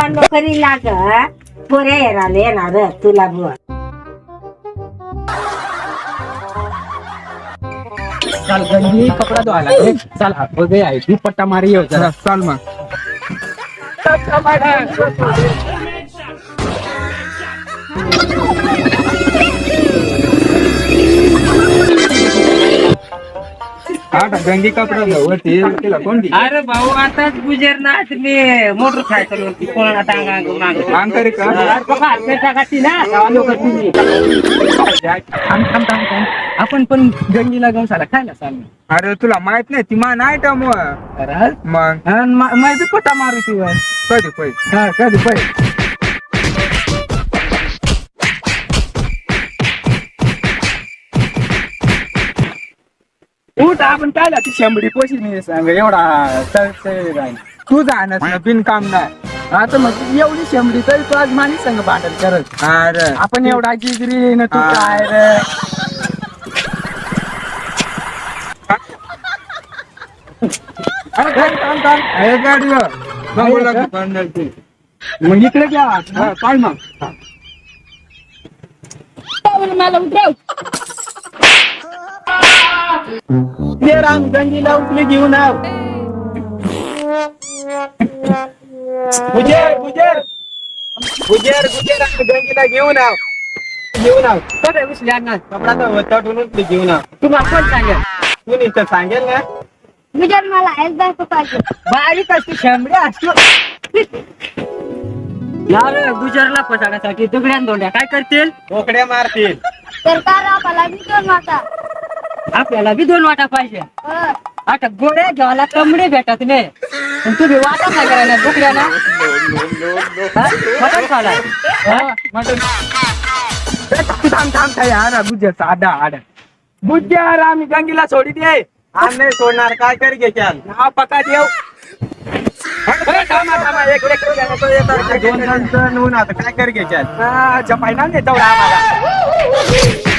पण खरी लाग पोरे येणार येणार तुला बुवा चाल गंजी कपडा धुवायला लागले. चाल बघ आहे तू पट्टा मारी येऊ जरा. चाल मग. गंगी कपडा तिला कोणती अरे भाऊ आताच गुजरनाथ मी मोटरसायकल वरती कोणाला टांगा माग अंकारी का आपण पण गंगीला गवसाला खायला चाललो अरे तुला माहीत नाही ती मान आहे का मग मग माहिती पट्टा मारू तू कधी पैसे हा कधी पहिले उठ आपण काय ती शंभरी पोशी नाही सांग एवढा तळतळ राहील. तू जाणस ना बिनकाम नाही. आता मग एवढी शंभरी तरी तू आज माणूस संग भांडण करत. अरे. आपण एवढा जिगरी न तू हा. काय रे? अरे थांब, थांब, थांब. अरे गाडीवर. मग इकडे घ्या हा, चाल मग. मला उठव ये राम गंगीला उठले घेऊन आव गुजर गुजर. गुजर गुजर घेऊन आव घेऊन आव कधी विसल्या ना कपडा तर उठले घेऊन आव तुम्हाला कोण सांगेल? तू नुसतं सांगेल ना? गुजर मला हेच दाखव पाहिजे बारीक असते यार गुजरला पसाडासाठी दुगड्यान दोंड्या काय करतील? बोकड्या मारतील. तर का राबाला मी दोन वाटा आपल्याला बी दोन वाटा पाहिजे आता गोड्या घ्यायला कमडे भेटत नाही तुम्ही वाटा काय करायला दुकड्याला हा? मटण खाला मटण थांब थांब थांब यार गुजर साधा आड गुजर आम्ही गंगीला सोडी दे आम्ही नाही सोडणार काय कर घे चाल नाव पका देव थांबा, एक लेकरं घ्या, दोन जण आता काय कर घे चाल जपायला नाही तेवढा आम्हाला